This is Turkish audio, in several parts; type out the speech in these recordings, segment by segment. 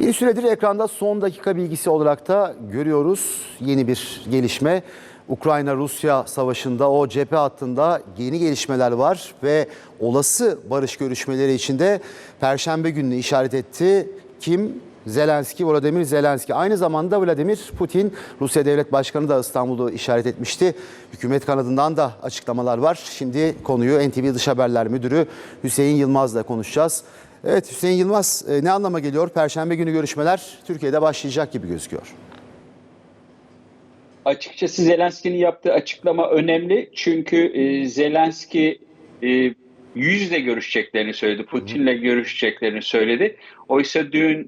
Bir süredir ekranda son dakika bilgisi olarak da görüyoruz yeni bir gelişme. Ukrayna-Rusya savaşında o cephe hattında yeni gelişmeler var ve olası barış görüşmeleri içinde Perşembe gününü işaret etti. Kim? Zelenski, Volodymyr Zelenski. Aynı zamanda Vladimir Putin, Rusya Devlet Başkanı da İstanbul'u işaret etmişti. Hükümet kanadından da açıklamalar var. Şimdi konuyu NTV Dış Haberler Müdürü Hüseyin Yılmaz'la konuşacağız. Evet Hüseyin Yılmaz e, ne anlama geliyor? Perşembe günü görüşmeler Türkiye'de başlayacak gibi gözüküyor. Açıkçası Zelenski'nin yaptığı açıklama önemli. Çünkü e, Zelenski e, yüzle görüşeceklerini söyledi. Putin'le görüşeceklerini söyledi. Oysa dün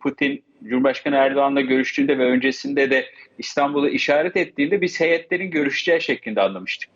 Putin Cumhurbaşkanı Erdoğan'la görüştüğünde ve öncesinde de İstanbul'u işaret ettiğinde biz heyetlerin görüşeceği şeklinde anlamıştık.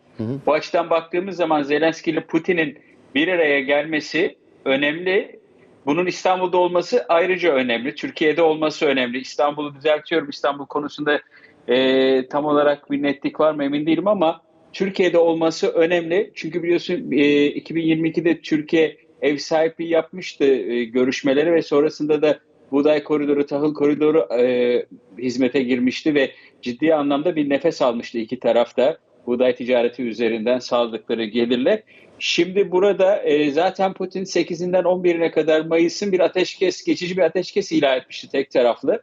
Bu açıdan baktığımız zaman Zelenski ile Putin'in bir araya gelmesi önemli. Bunun İstanbul'da olması ayrıca önemli. Türkiye'de olması önemli. İstanbul'u düzeltiyorum. İstanbul konusunda e, tam olarak bir netlik var mı emin değilim ama Türkiye'de olması önemli. Çünkü biliyorsun e, 2022'de Türkiye ev sahipliği yapmıştı e, görüşmeleri ve sonrasında da buğday koridoru, tahıl koridoru e, hizmete girmişti ve ciddi anlamda bir nefes almıştı iki tarafta. Buğday ticareti üzerinden sağladıkları gelirler. Şimdi burada e, zaten Putin 8'inden 11'ine kadar Mayıs'ın bir ateşkes, geçici bir ateşkes ilan etmişti tek taraflı.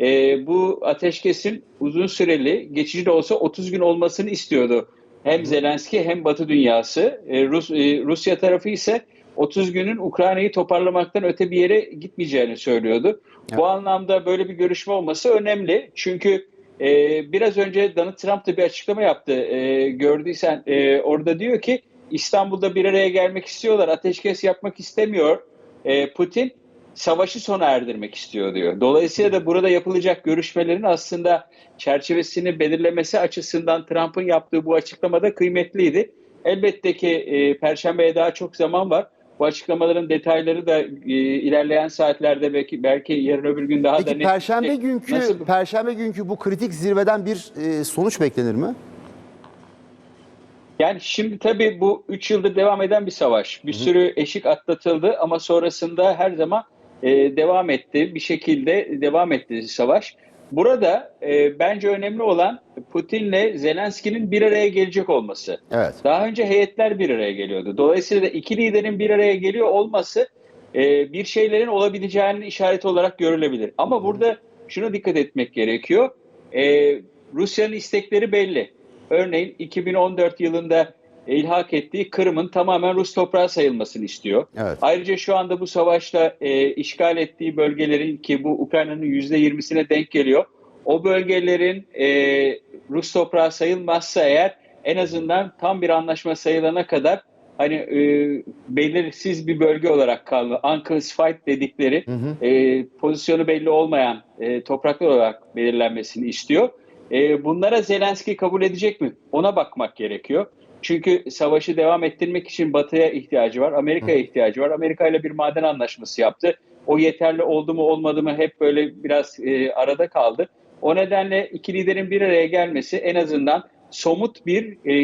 E, bu ateşkesin uzun süreli, geçici de olsa 30 gün olmasını istiyordu. Hem Zelenski hem Batı dünyası. E, Rus, e, Rusya tarafı ise 30 günün Ukrayna'yı toparlamaktan öte bir yere gitmeyeceğini söylüyordu. Bu anlamda böyle bir görüşme olması önemli. Çünkü e, biraz önce Donald Trump da bir açıklama yaptı. E, gördüysen e, orada diyor ki İstanbul'da bir araya gelmek istiyorlar. Ateşkes yapmak istemiyor. E, Putin savaşı sona erdirmek istiyor diyor. Dolayısıyla da burada yapılacak görüşmelerin aslında çerçevesini belirlemesi açısından Trump'ın yaptığı bu açıklamada kıymetliydi. Elbette ki e, Perşembe'ye daha çok zaman var. Bu açıklamaların detayları da e, ilerleyen saatlerde belki belki yarın öbür gün daha da Peki net. Perşembe günkü Nasıl- Perşembe günkü bu kritik zirveden bir e, sonuç beklenir mi? Yani şimdi tabii bu 3 yıldır devam eden bir savaş. Bir sürü eşik atlatıldı ama sonrasında her zaman e, devam etti. Bir şekilde devam etti savaş. Burada e, bence önemli olan Putin'le Zelenski'nin bir araya gelecek olması. Evet. Daha önce heyetler bir araya geliyordu. Dolayısıyla da iki liderin bir araya geliyor olması e, bir şeylerin olabileceğinin işareti olarak görülebilir. Ama burada şuna dikkat etmek gerekiyor. E, Rusya'nın istekleri belli. Örneğin 2014 yılında ilhak ettiği Kırım'ın tamamen Rus toprağı sayılmasını istiyor. Evet. Ayrıca şu anda bu savaşta e, işgal ettiği bölgelerin ki bu Ukrayna'nın %20'sine denk geliyor. O bölgelerin e, Rus toprağı sayılmazsa eğer en azından tam bir anlaşma sayılana kadar hani e, belirsiz bir bölge olarak kaldı. Unclassified dedikleri e, pozisyonu belli olmayan e, topraklar olarak belirlenmesini istiyor. E, bunlara Zelenski kabul edecek mi? Ona bakmak gerekiyor. Çünkü savaşı devam ettirmek için Batı'ya ihtiyacı var, Amerika'ya ihtiyacı var. Amerika ile bir maden anlaşması yaptı. O yeterli oldu mu olmadı mı hep böyle biraz e, arada kaldı. O nedenle iki liderin bir araya gelmesi en azından somut bir e,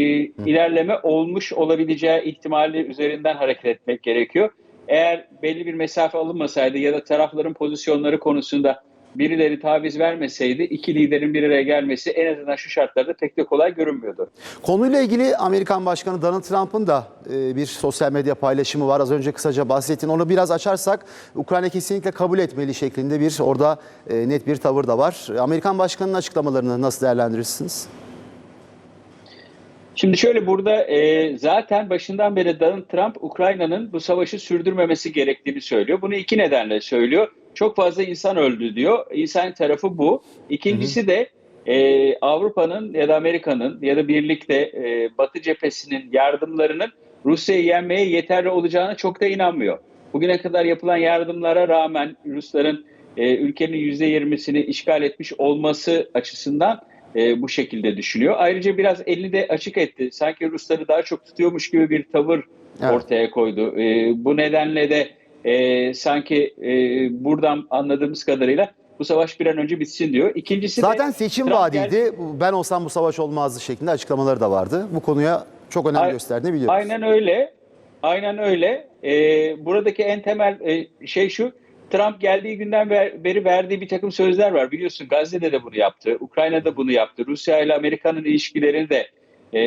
ilerleme olmuş olabileceği ihtimali üzerinden hareket etmek gerekiyor. Eğer belli bir mesafe alınmasaydı ya da tarafların pozisyonları konusunda birileri taviz vermeseydi iki liderin bir araya gelmesi en azından şu şartlarda pek de kolay görünmüyordu. Konuyla ilgili Amerikan Başkanı Donald Trump'ın da e, bir sosyal medya paylaşımı var. Az önce kısaca bahsettin. Onu biraz açarsak Ukrayna kesinlikle kabul etmeli şeklinde bir orada e, net bir tavır da var. Amerikan Başkanı'nın açıklamalarını nasıl değerlendirirsiniz? Şimdi şöyle burada e, zaten başından beri Donald Trump Ukrayna'nın bu savaşı sürdürmemesi gerektiğini söylüyor. Bunu iki nedenle söylüyor. Çok fazla insan öldü diyor. İnsan tarafı bu. İkincisi de e, Avrupa'nın ya da Amerika'nın ya da birlikte e, Batı cephesinin yardımlarının Rusya'yı yenmeye yeterli olacağına çok da inanmıyor. Bugüne kadar yapılan yardımlara rağmen Rusların e, ülkenin %20'sini işgal etmiş olması açısından e, bu şekilde düşünüyor. Ayrıca biraz elini de açık etti. Sanki Rusları daha çok tutuyormuş gibi bir tavır Evet. ortaya koydu. E, bu nedenle de e, sanki e, buradan anladığımız kadarıyla bu savaş bir an önce bitsin diyor. İkincisi de Zaten seçim Trump vaadiydi. Ben olsam bu savaş olmazdı şeklinde açıklamaları da vardı. Bu konuya çok önem gösterdiğini biliyoruz. Aynen öyle. Aynen öyle. Ee, buradaki en temel e, şey şu. Trump geldiği günden beri verdiği bir takım sözler var. Biliyorsun Gazze'de de bunu yaptı, Ukrayna'da bunu yaptı. Rusya ile Amerika'nın ilişkilerini de e,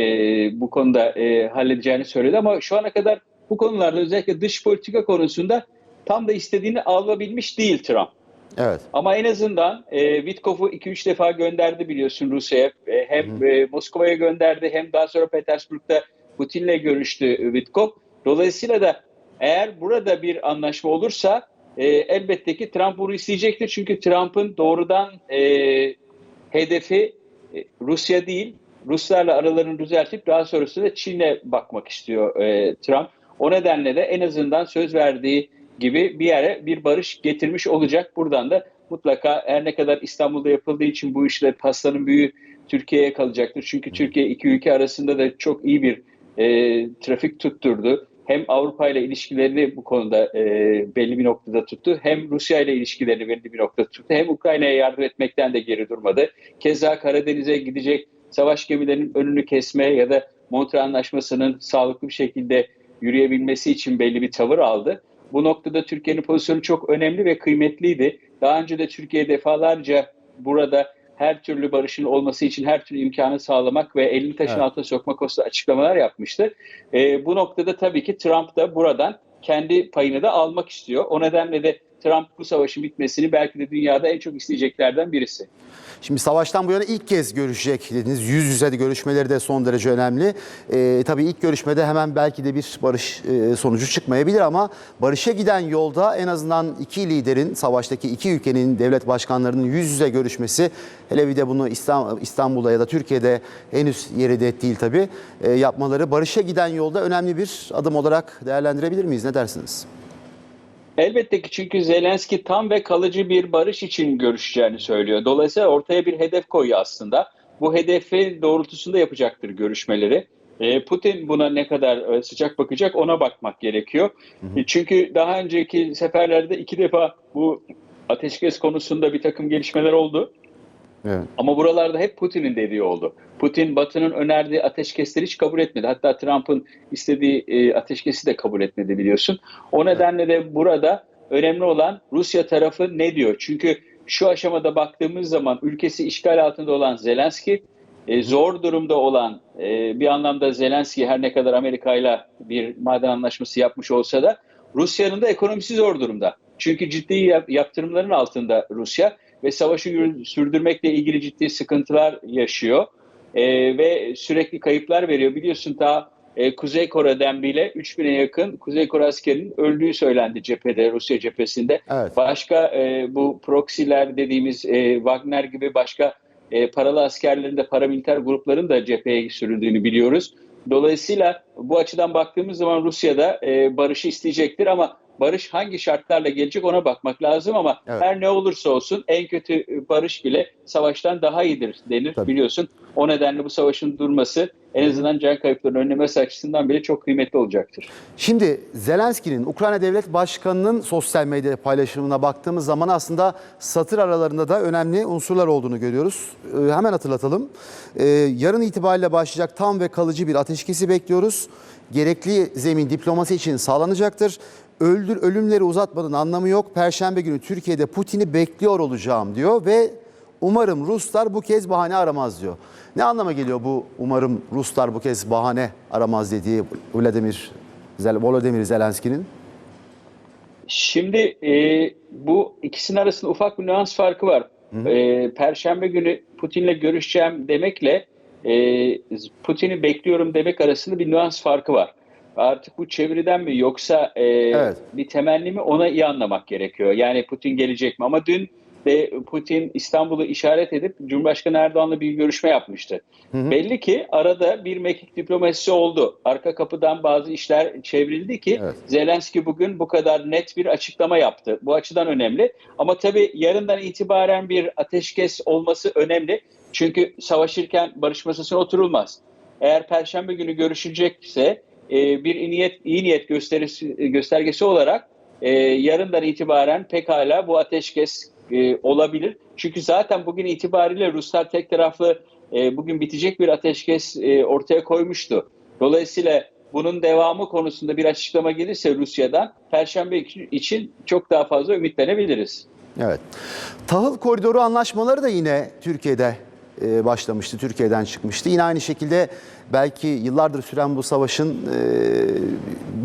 bu konuda e, halledeceğini söyledi. Ama şu ana kadar bu konularda özellikle dış politika konusunda tam da istediğini alabilmiş değil Trump. Evet. Ama en azından e, Witkoff'u 2-3 defa gönderdi biliyorsun Rusya'ya. E, hem e, Moskova'ya gönderdi hem daha sonra Petersburg'da Putin'le görüştü Witkoff. Dolayısıyla da eğer burada bir anlaşma olursa e, elbette ki Trump bunu isteyecektir. Çünkü Trump'ın doğrudan e, hedefi e, Rusya değil, Ruslarla aralarını düzeltip daha sonrasında Çin'e bakmak istiyor e, Trump. O nedenle de en azından söz verdiği gibi bir yere bir barış getirmiş olacak. Buradan da mutlaka her ne kadar İstanbul'da yapıldığı için bu işle pastanın büyüğü Türkiye'ye kalacaktır. Çünkü Türkiye iki ülke arasında da çok iyi bir e, trafik tutturdu. Hem Avrupa ile ilişkilerini bu konuda e, belli bir noktada tuttu. Hem Rusya ile ilişkilerini belli bir noktada tuttu. Hem Ukrayna'ya yardım etmekten de geri durmadı. Keza Karadeniz'e gidecek savaş gemilerinin önünü kesme ya da Montre Anlaşması'nın sağlıklı bir şekilde yürüyebilmesi için belli bir tavır aldı. Bu noktada Türkiye'nin pozisyonu çok önemli ve kıymetliydi. Daha önce de Türkiye defalarca burada her türlü barışın olması için her türlü imkanı sağlamak ve elini taşın Evet. altına sokmak konusunda açıklamalar yapmıştı. Ee, bu noktada tabii ki Trump da buradan kendi payını da almak istiyor. O nedenle de Trump bu savaşın bitmesini belki de dünyada en çok isteyeceklerden birisi. Şimdi savaştan bu yana ilk kez görüşecek dediniz. Yüz yüze de görüşmeleri de son derece önemli. Ee, tabii ilk görüşmede hemen belki de bir barış e, sonucu çıkmayabilir ama barışa giden yolda en azından iki liderin, savaştaki iki ülkenin devlet başkanlarının yüz yüze görüşmesi, hele bir de bunu İstanbul'da ya da Türkiye'de henüz yeri de değil tabii, e, yapmaları barışa giden yolda önemli bir adım olarak değerlendirebilir miyiz? Ne dersiniz? Elbette ki çünkü Zelenski tam ve kalıcı bir barış için görüşeceğini söylüyor. Dolayısıyla ortaya bir hedef koyuyor aslında. Bu hedefi doğrultusunda yapacaktır görüşmeleri. E, Putin buna ne kadar e, sıcak bakacak ona bakmak gerekiyor. E, Çünkü daha önceki seferlerde iki defa bu ateşkes konusunda bir takım gelişmeler oldu. Evet. Ama buralarda hep Putin'in dediği oldu. Putin Batı'nın önerdiği ateşkesleri hiç kabul etmedi. Hatta Trump'ın istediği e, ateşkesi de kabul etmedi biliyorsun. O nedenle de burada önemli olan Rusya tarafı ne diyor? Çünkü şu aşamada baktığımız zaman ülkesi işgal altında olan Zelenski, e, zor durumda olan e, bir anlamda Zelenski her ne kadar Amerika ile bir maden anlaşması yapmış olsa da Rusya'nın da ekonomisi zor durumda. Çünkü ciddi yap- yaptırımların altında Rusya ve savaşı sürdürmekle ilgili ciddi sıkıntılar yaşıyor Ee, ve sürekli kayıplar veriyor. Biliyorsun ta e, Kuzey Kore'den bile 3000'e yakın Kuzey Kore askerinin öldüğü söylendi cephede, Rusya cephesinde. Evet. Başka e, bu proxiler dediğimiz e, Wagner gibi başka e, paralı askerlerin de paramiliter grupların da cepheye sürüldüğünü biliyoruz. Dolayısıyla bu açıdan baktığımız zaman Rusya'da e, barışı isteyecektir ama barış hangi şartlarla gelecek ona bakmak lazım ama Evet. her ne olursa olsun en kötü barış bile savaştan daha iyidir denir Tabii. biliyorsun. O nedenle bu savaşın durması en azından can kayıplarının önlemesi açısından bile çok kıymetli olacaktır. Şimdi Zelenski'nin Ukrayna Devlet Başkanı'nın sosyal medya paylaşımına baktığımız zaman aslında satır aralarında da önemli unsurlar olduğunu görüyoruz. Ee, hemen hatırlatalım. Ee, yarın itibariyle başlayacak tam ve kalıcı bir ateşkesi bekliyoruz. Gerekli zemin diplomasi için sağlanacaktır. Öldür, ölümleri uzatmanın anlamı yok. Perşembe günü Türkiye'de Putin'i bekliyor olacağım diyor ve umarım Ruslar bu kez bahane aramaz diyor. Ne anlama geliyor bu umarım Ruslar bu kez bahane aramaz dediği Vladimir Volodymyr Zelenski'nin? Şimdi e, bu ikisinin arasında ufak bir nüans farkı var. E, Perşembe günü Putin'le görüşeceğim demekle e, Putin'i bekliyorum demek arasında bir nüans farkı var. Artık bu çeviriden mi yoksa e, Evet. bir temenni mi ona iyi anlamak gerekiyor. Yani Putin gelecek mi? Ama dün de Putin İstanbul'u işaret edip Cumhurbaşkanı Erdoğan'la bir görüşme yapmıştı. Belli ki arada bir mekik diplomasisi oldu. Arka kapıdan bazı işler çevrildi ki Evet. Zelenski bugün bu kadar net bir açıklama yaptı. Bu açıdan önemli. Ama tabii yarından itibaren bir ateşkes olması önemli. Çünkü savaşırken barış masasına oturulmaz. Eğer Perşembe günü görüşülecekse e, bir niyet, iyi niyet gösterisi, göstergesi olarak e, yarından itibaren pekala bu ateşkes e, olabilir. Çünkü zaten bugün itibariyle Ruslar tek taraflı e, bugün bitecek bir ateşkes e, ortaya koymuştu. Dolayısıyla bunun devamı konusunda bir açıklama gelirse Rusya'dan Perşembe için çok daha fazla ümitlenebiliriz. Evet. Tahıl koridoru anlaşmaları da yine Türkiye'de e, başlamıştı, Türkiye'den çıkmıştı. Yine aynı şekilde belki yıllardır süren bu savaşın e,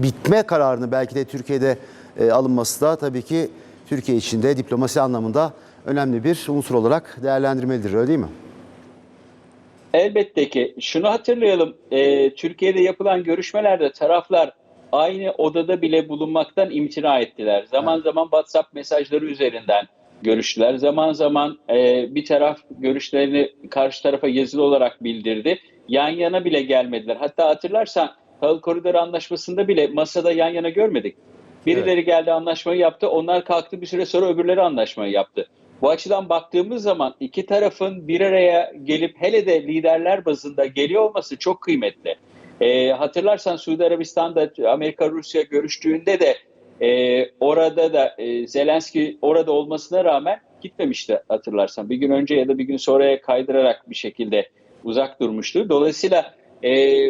bitme kararını belki de Türkiye'de e, alınması da tabii ki Türkiye için de diplomasi anlamında önemli bir unsur olarak değerlendirmelidir öyle değil mi? Elbette ki şunu hatırlayalım e, Türkiye'de yapılan görüşmelerde taraflar aynı odada bile bulunmaktan imtina ettiler. Zaman Evet. zaman WhatsApp mesajları üzerinden görüştüler. Zaman zaman e, bir taraf görüşlerini karşı tarafa yazılı olarak bildirdi. Yan yana bile gelmediler. Hatta hatırlarsan Tahıl Koridoru Anlaşması'nda bile masada yan yana görmedik. Birileri geldi anlaşmayı yaptı. Onlar kalktı bir süre sonra öbürleri anlaşmayı yaptı. Bu açıdan baktığımız zaman iki tarafın bir araya gelip hele de liderler bazında geliyor olması çok kıymetli. Ee, hatırlarsan Suudi Arabistan'da Amerika-Rusya görüştüğünde de e, orada da e, Zelenski orada olmasına rağmen gitmemişti hatırlarsan. Bir gün önce ya da bir gün sonraya kaydırarak bir şekilde uzak durmuştu. Dolayısıyla e,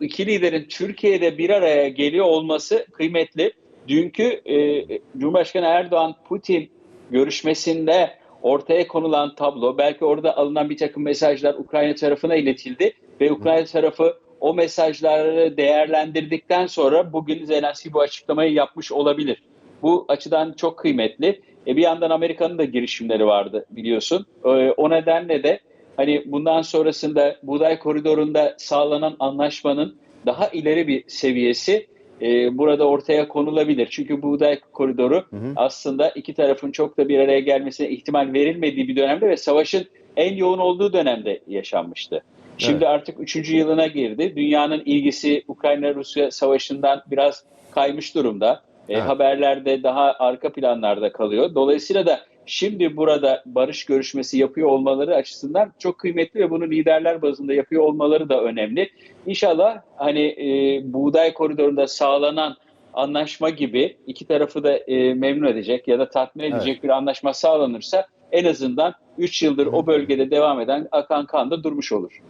iki liderin Türkiye'de bir araya geliyor olması kıymetli. Dünkü e, Cumhurbaşkanı Erdoğan Putin görüşmesinde ortaya konulan tablo belki orada alınan bir takım mesajlar Ukrayna tarafına iletildi ve Ukrayna tarafı o mesajları değerlendirdikten sonra bugün Zelenski bu açıklamayı yapmış olabilir. Bu açıdan çok kıymetli. E bir yandan Amerika'nın da girişimleri vardı biliyorsun. E, o nedenle de hani bundan sonrasında buğday koridorunda sağlanan anlaşmanın daha ileri bir seviyesi e, burada ortaya konulabilir. Çünkü buğday koridoru aslında iki tarafın çok da bir araya gelmesine ihtimal verilmediği bir dönemde ve savaşın en yoğun olduğu dönemde yaşanmıştı. Şimdi Evet. artık üçüncü yılına girdi. Dünyanın ilgisi Ukrayna-Rusya savaşından biraz kaymış durumda. E, Evet. haberlerde daha arka planlarda kalıyor. Dolayısıyla da şimdi burada barış görüşmesi yapıyor olmaları açısından çok kıymetli ve bunu liderler bazında yapıyor olmaları da önemli. İnşallah hani e, buğday koridorunda sağlanan anlaşma gibi iki tarafı da e, memnun edecek ya da tatmin edecek bir anlaşma sağlanırsa en azından 3 yıldır o bölgede devam eden akan kan da durmuş olur.